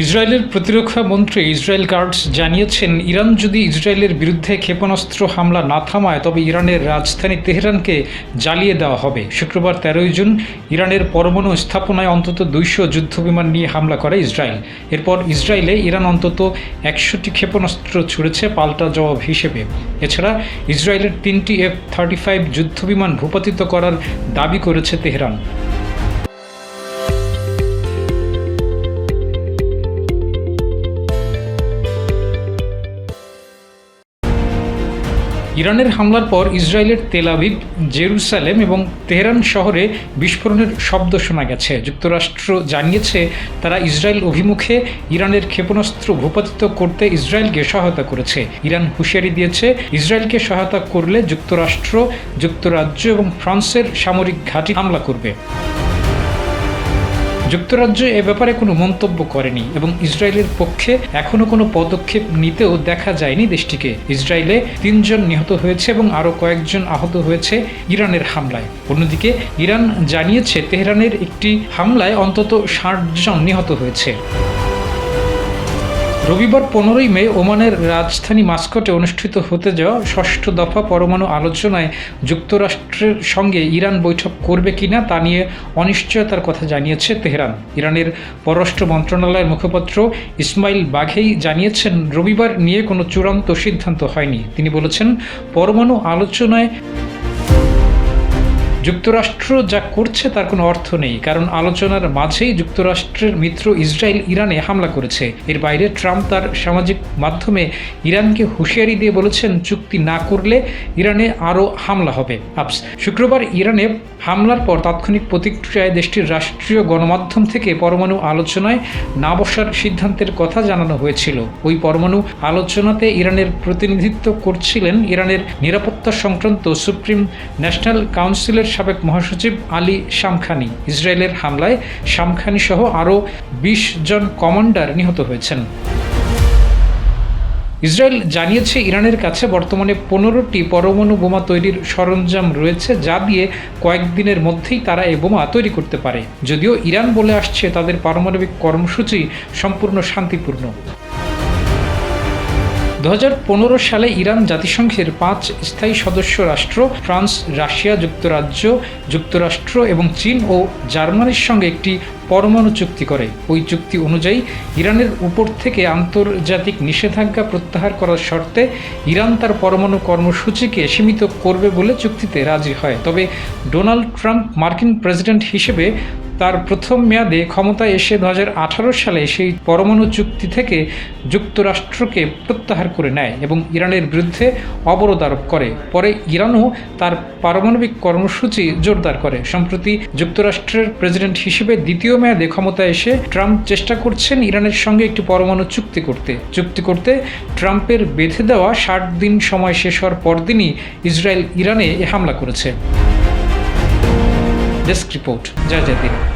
ইসরায়েলের প্রতিরক্ষা মন্ত্রী ইসরায়েল গার্ডস জানিয়েছেন, ইরান যদি ইসরায়েলের বিরুদ্ধে ক্ষেপণাস্ত্র হামলা না থামায়, তবে ইরানের রাজধানী তেহরানকে জ্বালিয়ে দেওয়া হবে। শুক্রবার তেরোই জুন ইরানের পরমাণু স্থাপনায় অন্তত দুইশো যুদ্ধবিমান নিয়ে হামলা করে ইসরায়েল। এরপর ইসরায়েলে ইরান অন্তত একশোটি ক্ষেপণাস্ত্র ছুড়েছে পাল্টা জবাব হিসেবে। এছাড়া ইসরায়েলের তিনটি এফ থার্টি ফাইভ যুদ্ধবিমান ভূপাতিত করার দাবি করেছে তেহরান। ইরানের হামলার পর ইসরায়েলের তেল জেরুসালেম এবং তেহরান শহরে বিস্ফোরণের শব্দ শোনা গেছে। যুক্তরাষ্ট্র জানিয়েছে তারা ইসরায়েল অভিমুখে ইরানের ক্ষেপণাস্ত্র ভূপাতিত করতে ইসরায়েলকে সহায়তা করেছে। ইরান হুঁশিয়ারি দিয়েছে, ইসরায়েলকে সহায়তা করলে যুক্তরাষ্ট্র, যুক্তরাজ্য এবং ফ্রান্সের সামরিক ঘাঁটি হামলা করবে। যুক্তরাজ্য এ ব্যাপারে কোনো মন্তব্য করেনি এবং ইসরায়েলের পক্ষে এখনও কোনো পদক্ষেপ নিতেও দেখা যায়নি দেশটিকে। ইসরায়েলে তিনজন নিহত হয়েছে এবং আরও কয়েকজন আহত হয়েছে ইরানের হামলায়। অন্যদিকে ইরান জানিয়েছে তেহরানের একটি হামলায় অন্তত ষাট জন নিহত হয়েছে। রবিবার পনেরোই মে ওমানের রাজধানী মাস্কটে অনুষ্ঠিত হতে যাওয়া ষষ্ঠ দফা পরমাণু আলোচনায় যুক্তরাষ্ট্রের সঙ্গে ইরান বৈঠক করবে কিনা তা নিয়ে অনিশ্চয়তার কথা জানিয়েছে তেহরান। ইরানের পররাষ্ট্র মন্ত্রণালয়ের মুখপাত্র ইসমাইল বাঘেই জানিয়েছেন, রবিবার নিয়ে কোনো চূড়ান্ত সিদ্ধান্ত হয়নি। তিনি বলেছেন, পরমাণু আলোচনায় যুক্তরাষ্ট্র যা করছে তার কোনো অর্থ নেই, কারণ আলোচনার মাঝেই যুক্তরাষ্ট্রের মিত্র ইসরায়েল ইরানে হামলা করেছে। এর বাইরে ট্রাম্প তার সামাজিক মাধ্যমে ইরানকে হুঁশিয়ারি দিয়ে বলেছেন, চুক্তি না করলে ইরানে আরও হামলা হবে। আপস শুক্রবার ইরানে হামলার পর তাৎক্ষণিক প্রতিক্রিয়ায় দেশটির রাষ্ট্রীয় গণমাধ্যম থেকে পরমাণু আলোচনায় না বসার সিদ্ধান্তের কথা জানানো হয়েছিল। ওই পরমাণু আলোচনাতে ইরানের প্রতিনিধিত্ব করছিলেন ইরানের নিরাপত্তা সংক্রান্ত সুপ্রিম ন্যাশনাল কাউন্সিলের সাবেক মহাসচিব আলী শামখানি। ইসরায়েলের হামলায় শামখানি সহ আরও বিশ জন কমান্ডার নিহত হয়েছেন। ইসরায়েল জানিয়েছে ইরানের কাছে বর্তমানে পনেরোটি পরমাণু বোমা তৈরির সরঞ্জাম রয়েছে, যা দিয়ে কয়েকদিনের মধ্যেই তারা এই বোমা তৈরি করতে পারে। যদিও ইরান বলে আসছে, তাদের পারমাণবিক কর্মসূচি সম্পূর্ণ শান্তিপূর্ণ। দু হাজার পনেরো সালে ইরান জাতিসংঘের পাঁচ স্থায়ী সদস্য রাষ্ট্র, ফ্রান্স, রাশিয়া যুক্তরাজ্য, যুক্তরাষ্ট্র এবং চীন ও জার্মানির সঙ্গে একটি পরমাণু চুক্তি করে। ওই চুক্তি অনুযায়ী ইরানের উপর থেকে আন্তর্জাতিক নিষেধাজ্ঞা প্রত্যাহার করার শর্তে ইরান তার পরমাণু কর্মসূচিকে সীমিত করবে বলে চুক্তিতে রাজি হয়। তবে ডোনাল্ড ট্রাম্প মার্কিন প্রেসিডেন্ট হিসেবে তার প্রথম মেয়াদে ক্ষমতায় এসে দু হাজার আঠারো সালে সেই পরমাণু চুক্তি থেকে যুক্তরাষ্ট্রকে প্রত্যাহার করে নেয় এবং ইরানের বিরুদ্ধে অবরোধ আরোপ করে। পরে ইরানও তার পারমাণবিক কর্মসূচি জোরদার করে। সম্প্রতি যুক্তরাষ্ট্রের প্রেসিডেন্ট হিসেবে দ্বিতীয় মেয়াদে ক্ষমতায় এসে ট্রাম্প চেষ্টা করছেন ইরানের সঙ্গে একটি পরমাণু চুক্তি করতে। চুক্তি করতে ট্রাম্পের বেঁধে দেওয়া ষাট দিন সময় শেষ হওয়ার পরদিনই ইসরায়েল ইরানে এ হামলা করেছে। ডেস্ক রিপোর্ট জয় জয়